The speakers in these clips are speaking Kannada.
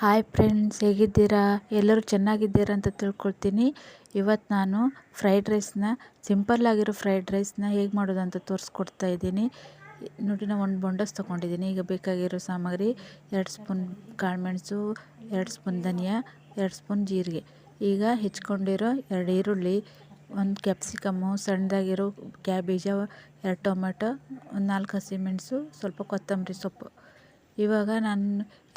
ಹಾಯ್ ಫ್ರೆಂಡ್ಸ್ ಹೇಗಿದ್ದೀರಾ? ಎಲ್ಲರೂ ಚೆನ್ನಾಗಿದ್ದೀರಾ ಅಂತ ತಿಳ್ಕೊಳ್ತೀನಿ. ಇವತ್ತು ನಾನು ಫ್ರೈಡ್ ರೈಸ್ನ ಸಿಂಪಲ್ಲಾಗಿರೋ ಫ್ರೈಡ್ ರೈಸ್ನ ಹೇಗೆ ಮಾಡೋದು ಅಂತ ತೋರಿಸ್ಕೊಡ್ತಾ ಇದ್ದೀನಿ. ನೋಡಿ, ನಾನು ಒಂದು ಬೊಂಡಸ್ ತೊಗೊಂಡಿದ್ದೀನಿ. ಈಗ ಬೇಕಾಗಿರೋ ಸಾಮಗ್ರಿ ಎರಡು ಸ್ಪೂನ್ ಕಾಳುಮೆಣಸು ಎರಡು ಸ್ಪೂನ್ ಧನಿಯಾ, ಎರಡು ಸ್ಪೂನ್ ಜೀರಿಗೆ. ಈಗ ಹೆಚ್ಕೊಂಡಿರೋ ಎರಡು ಈರುಳ್ಳಿ, ಒಂದು ಕ್ಯಾಪ್ಸಿಕಮ್ಮು ಸಣ್ಣದಾಗಿರೋ ಕ್ಯಾಬೇಜ ಎರಡು ಟೊಮೆಟೊ ಒಂದು ನಾಲ್ಕು ಹಸಿಮೆಣಸು ಸ್ವಲ್ಪ ಕೊತ್ತಂಬರಿ ಸೊಪ್ಪು. ಇವಾಗ ನಾನು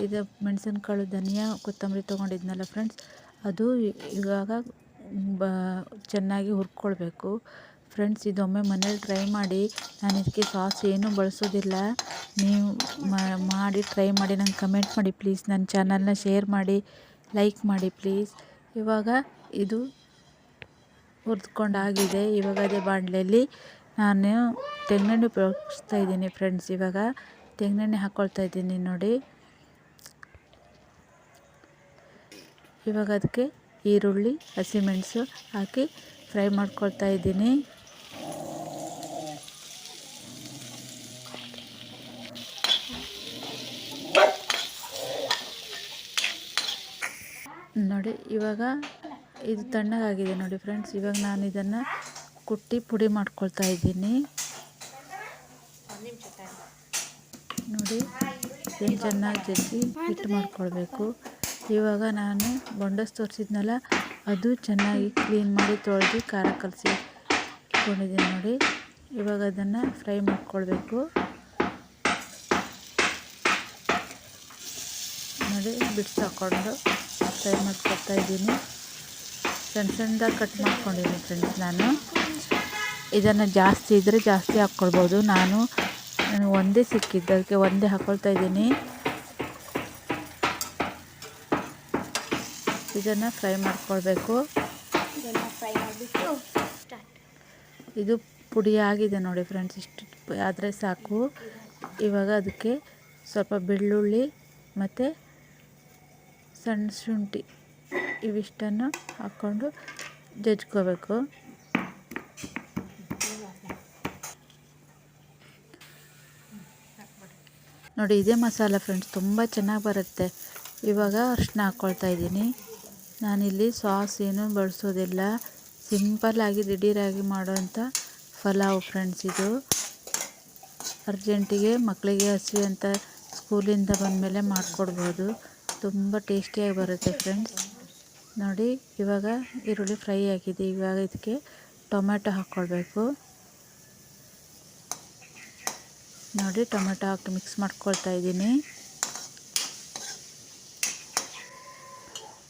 ಇದು ಮೆಣಸಿನಕಾಳು, ಧನಿಯಾ, ಕೊತ್ತಂಬರಿ ತೊಗೊಂಡಿದ್ನಲ್ಲ ಫ್ರೆಂಡ್ಸ್ ಅದು ಇವಾಗ ಬ ಚೆನ್ನಾಗಿ ಹುರ್ಕೊಳ್ಬೇಕು. ಫ್ರೆಂಡ್ಸ್ ಇದೊಮ್ಮೆ ಮನೇಲಿ ಟ್ರೈ ಮಾಡಿ. ನಾನು ಇದಕ್ಕೆ ಸಾಸ್ ಏನೂ ಬಳಸೋದಿಲ್ಲ. ನೀವು ಮಾಡಿ ಟ್ರೈ ಮಾಡಿ, ನಂಗೆ ಕಮೆಂಟ್ ಮಾಡಿ ಪ್ಲೀಸ್ ನನ್ನ ಚಾನಲ್ನ ಶೇರ್ ಮಾಡಿ ಲೈಕ್ ಮಾಡಿ ಪ್ಲೀಸ್ ಇವಾಗ ಇದು ಹುರ್ದ್ಕೊಂಡಾಗಿದೆ. ಇವಾಗ ಅದೇ ಬಾಣಲೆಯಲ್ಲಿ ನಾನು ತೆಂಗಿನೆಣ್ಣೆ ಉಪಯೋಗಿಸ್ತಾ ಇದ್ದೀನಿ ಫ್ರೆಂಡ್ಸ್ ಇವಾಗ ತೆಂಗಿನೆಣ್ಣೆ ಹಾಕ್ಕೊಳ್ತಾ ಇದ್ದೀನಿ ನೋಡಿ. ಇವಾಗ ಅದಕ್ಕೆ ಈರುಳ್ಳಿ, ಹಸಿಮೆಣಸು ಹಾಕಿ ಫ್ರೈ ಮಾಡ್ಕೊಳ್ತಾ ಇದ್ದೀನಿ. ನೋಡಿ, ಇವಾಗ ಇದು ತಣ್ಣಗಾಗಿದೆ ನೋಡಿ ಫ್ರೆಂಡ್ಸ್. ಇವಾಗ ನಾನು ಇದನ್ನು ಕುಟ್ಟಿ ಪುಡಿ ಮಾಡ್ಕೊಳ್ತಾ ಇದ್ದೀನಿ. ನೋಡಿ ಏನು ಚೆನ್ನಾಗಿ ಜಜ್ಜಿ ಹಿಟ್ಟು ಮಾಡ್ಕೊಳ್ಬೇಕು. ಇವಾಗ ನಾನು ಬೊಂಡಸ್ ತೋರಿಸಿದ್ನಲ್ಲ, ಅದು ಚೆನ್ನಾಗಿ ಕ್ಲೀನ್ ಮಾಡಿ ತೊಳೆದು ಖಾರ ಕಲಸಿ ಇಟ್ಕೊಂಡಿದ್ದೀನಿ ನೋಡಿ. ಇವಾಗ ಅದನ್ನು ಫ್ರೈ ಮಾಡ್ಕೊಳ್ಬೇಕು. ನೋಡಿ, ಬಿಡ್ಸ್ ಹಾಕ್ಕೊಂಡು ಫ್ರೈ ಮಾಡ್ಕೊಳ್ತಾ ಇದ್ದೀನಿ. ಸಣ್ಣ ಸಣ್ಣದಾಗಿ ಕಟ್ ಮಾಡ್ಕೊಂಡಿದ್ದೀನಿ ಫ್ರೆಂಡ್ಸ್ ನಾನು. ಇದನ್ನು ಜಾಸ್ತಿ ಇದ್ದರೆ ಜಾಸ್ತಿ ಹಾಕ್ಕೊಳ್ಬೋದು. ನಾನು ನನಗೆ ಒಂದೇ ಸಿಕ್ಕಿದ್ದು ಅದಕ್ಕೆ ಒಂದೇ ಹಾಕ್ಕೊಳ್ತಾ ಇದ್ದೀನಿ. ಇದನ್ನು ಫ್ರೈ ಮಾಡ್ಕೊಳ್ಬೇಕು. ಇದು ಪುಡಿ ಆಗಿದೆ ನೋಡಿ ಫ್ರೆಂಡ್ಸ್ ಇಷ್ಟು ಆದರೆ ಸಾಕು. ಇವಾಗ ಅದಕ್ಕೆ ಸ್ವಲ್ಪ ಬೆಳ್ಳುಳ್ಳಿ ಮತ್ತು ಸಣ್ಣ ಶುಂಠಿ ಇವಿಷ್ಟನ್ನು ಹಾಕ್ಕೊಂಡು ಜಜ್ಕೋಬೇಕು. ನೋಡಿ, ಇದೇ ಮಸಾಲ ಫ್ರೆಂಡ್ಸ್ ತುಂಬ ಚೆನ್ನಾಗಿ ಬರುತ್ತೆ. ಇವಾಗ ಅರ್ಶಿನ ಹಾಕ್ಕೊಳ್ತಾ ಇದ್ದೀನಿ. ನಾನಿಲ್ಲಿ ಸಾಸ್ ಏನೂ ಬಳಸೋದಿಲ್ಲ. ಸಿಂಪಲ್ಲಾಗಿ ದಿಢೀರಾಗಿ ಮಾಡೋವಂಥ ಪಲಾವ್ ಫ್ರೆಂಡ್ಸ್ ಇದು. ಅರ್ಜೆಂಟಿಗೆ ಮಕ್ಕಳಿಗೆ ಹಸಿ ಅಂತ ಸ್ಕೂಲಿಂದ ಬಂದಮೇಲೆ ಮಾಡಿಕೊಡ್ಬೋದು. ತುಂಬ ಟೇಸ್ಟಿಯಾಗಿ ಬರುತ್ತೆ ಫ್ರೆಂಡ್ಸ್ ನೋಡಿ, ಇವಾಗ ಈರುಳ್ಳಿ ಫ್ರೈ ಆಗಿದೆ. ಇವಾಗ ಇದಕ್ಕೆ ಟೊಮೆಟೊ ಹಾಕ್ಕೊಳ್ಬೇಕು ನೋಡಿ, ಟೊಮೆಟೊ ಹಾಕಿ ಮಿಕ್ಸ್ ಮಾಡ್ಕೊಳ್ತಾ ಇದ್ದೀನಿ.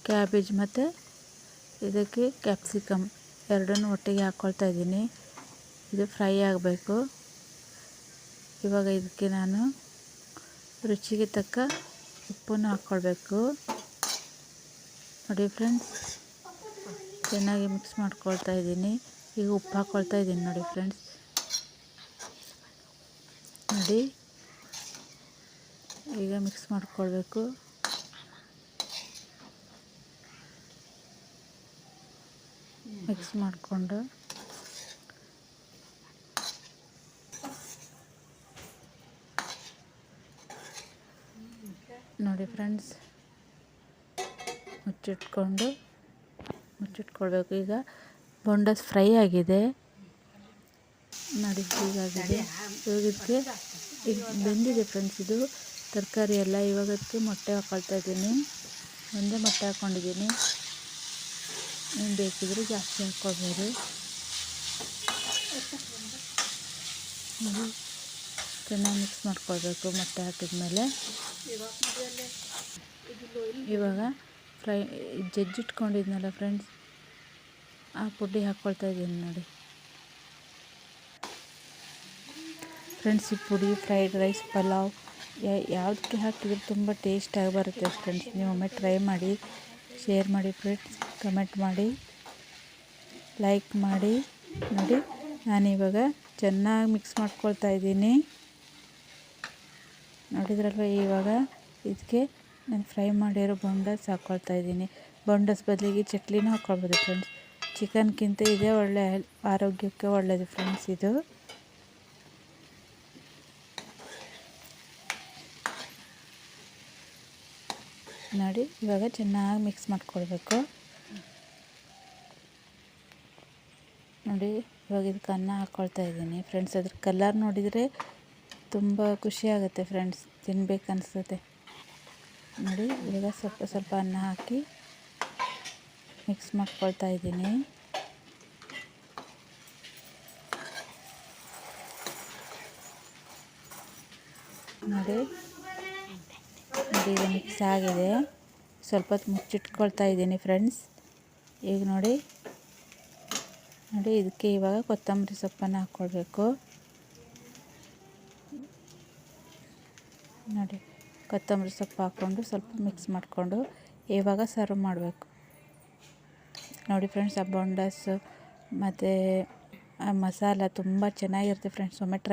ಕ್ಯಾಬೇಜ್ ಮತ್ತು ಇದಕ್ಕೆ ಕ್ಯಾಪ್ಸಿಕಮ್ ಎರಡನ್ನೂ ಒಟ್ಟಿಗೆ ಹಾಕ್ಕೊಳ್ತಾ ಇದ್ದೀನಿ. ಇದು ಫ್ರೈ ಆಗಬೇಕು. ಇವಾಗ ಇದಕ್ಕೆ ನಾನು ರುಚಿಗೆ ತಕ್ಕ ಉಪ್ಪನ್ನು ಹಾಕ್ಕೊಳ್ಬೇಕು ನೋಡಿ ಫ್ರೆಂಡ್ಸ್, ಚೆನ್ನಾಗಿ ಮಿಕ್ಸ್ ಮಾಡ್ಕೊಳ್ತಾ ಇದ್ದೀನಿ. ಈಗ ಉಪ್ಪು ಹಾಕ್ಕೊಳ್ತಾ ಇದ್ದೀನಿ ನೋಡಿ ಫ್ರೆಂಡ್ಸ್. ನೋಡಿ ಈಗ ಮಿಕ್ಸ್ ಮಾಡ್ಕೊಳ್ಬೇಕು. ಮಿಕ್ಸ್ ಮಾಡಿಕೊಂಡು ನೋಡಿ ಫ್ರೆಂಡ್ಸ್ ಮುಚ್ಚಿಟ್ಕೊಂಡು ಮುಚ್ಚಿಟ್ಕೊಳ್ಬೇಕು. ಈಗ ಬೊಂಡಸ್ ಫ್ರೈ ಆಗಿದೆ. ನೋಡಿ ಹೀಗಾಗಿದೆ. ಇವಾಗ ಇದಕ್ಕೆ ಈಗ ಬೆಂದಿದೆ ಫ್ರೆಂಡ್ಸ್ ಇದು ತರಕಾರಿ ಎಲ್ಲ. ಇವಾಗಕ್ಕೆ ಮೊಟ್ಟೆ ಹಾಕೊಳ್ತಾ ಇದ್ದೀನಿ. ಒಂದೇ ಮೊಟ್ಟೆ ಹಾಕ್ಕೊಂಡಿದ್ದೀನಿ ಏನು ಬೇಕಿದ್ರೆ ಜಾಸ್ತಿ ಹಾಕ್ಕೊಳ್ಬೋದು ಚೆನ್ನಾಗಿ ಮಿಕ್ಸ್ ಮಾಡ್ಕೊಳ್ಬೇಕು ಮೊಟ್ಟೆ ಹಾಕಿದ್ಮೇಲೆ. ಇವಾಗ ಫ್ರೈ ಜಜ್ಜಿಟ್ಕೊಂಡಿದ್ನಲ್ಲ ಫ್ರೆಂಡ್ಸ್ ಆ ಪುಡಿ ಹಾಕ್ಕೊಳ್ತಾ ಇದ್ದೀನಿ ನೋಡಿ. ಫ್ರೆಂಡ್ಸ್, ಈ ಪುಡಿ, ಫ್ರೈಡ್ ರೈಸ್, ಪಲಾವ್ ಯಾವುದಕ್ಕೆ ಹಾಕಿದ್ರೆ ತುಂಬ ಟೇಸ್ಟಾಗಿ ಬರುತ್ತೆ ಫ್ರೆಂಡ್ಸ್. ನೀವು ಒಮ್ಮೆ ಟ್ರೈ ಮಾಡಿ, ಶೇರ್ ಮಾಡಿ ಫ್ರೆಂಡ್ಸ್, ಕಮೆಂಟ್ ಮಾಡಿ, ಲೈಕ್ ಮಾಡಿ. ನೋಡಿ, ನಾನಿವಾಗ ಚೆನ್ನಾಗಿ ಮಿಕ್ಸ್ ಮಾಡ್ಕೊಳ್ತಾ ಇದ್ದೀನಿ. ನೋಡಿದ್ರಲ್ವ, ಇವಾಗ ಇದಕ್ಕೆ ನಾನು ಫ್ರೈ ಮಾಡಿರೋ ಬೊಂಡಸ್ ಹಾಕ್ಕೊಳ್ತಾ ಇದ್ದೀನಿ. ಬೊಂಡಸ್ ಬದಲಿಗೆ ಚಟ್ಲಿನೂ ಹಾಕ್ಕೊಳ್ಬೋದು ಫ್ರೆಂಡ್ಸ್. ಚಿಕನ್ಗಿಂತ ಇದೇ ಒಳ್ಳೆ ಆರೋಗ್ಯಕ್ಕೆ ಒಳ್ಳೆಯದು ಫ್ರೆಂಡ್ಸ್ ಇದು. ನೋಡಿ, ಇವಾಗ ಚೆನ್ನಾಗಿ ಮಿಕ್ಸ್ ಮಾಡ್ಕೊಳ್ಬೇಕು. ನೋಡಿ, ಇವಾಗ ಇದಕ್ಕೆ ಅನ್ನ ಹಾಕ್ಕೊಳ್ತಾ ಇದ್ದೀನಿ. ಫ್ರೆಂಡ್ಸ್ ಅದ್ರ ಕಲರ್ ನೋಡಿದರೆ ತುಂಬ ಖುಷಿ ಆಗುತ್ತೆ ಫ್ರೆಂಡ್ಸ್ ತಿನ್ಬೇಕು ಅನಿಸುತ್ತೆ. ನೋಡಿ, ಇವಾಗ ಸ್ವಲ್ಪ ಸ್ವಲ್ಪ ಅನ್ನ ಹಾಕಿ ಮಿಕ್ಸ್ ಮಾಡ್ಕೊಳ್ತಾ ಇದ್ದೀನಿ. ನೋಡಿ ಈಗ ಮಿಕ್ಸ್ ಆಗಿದೆ. ಸ್ವಲ್ಪ ಹೊತ್ತು ಮುಚ್ಚಿಟ್ಕೊಳ್ತಾ ಇದ್ದೀನಿ ಫ್ರೆಂಡ್ಸ್ ಈಗ ನೋಡಿ. ನೋಡಿ ಇದಕ್ಕೆ ಇವಾಗ ಕೊತ್ತಂಬರಿ ಸೊಪ್ಪನ್ನು ಹಾಕ್ಕೊಳ್ಬೇಕು ನೋಡಿ, ಕೊತ್ತಂಬರಿ ಸೊಪ್ಪು ಹಾಕ್ಕೊಂಡು ಸ್ವಲ್ಪ ಮಿಕ್ಸ್ ಮಾಡಿಕೊಂಡು ಇವಾಗ ಸರ್ವ್ ಮಾಡಬೇಕು. ನೋಡಿ ಫ್ರೆಂಡ್ಸ್ ಆ ಬೊಂಡಸ್ ಮತ್ತು ಮಸಾಲ ತುಂಬ ಚೆನ್ನಾಗಿರುತ್ತೆ ಫ್ರೆಂಡ್ಸ್ ಒಮ್ಮೆ ಟ್ರೈ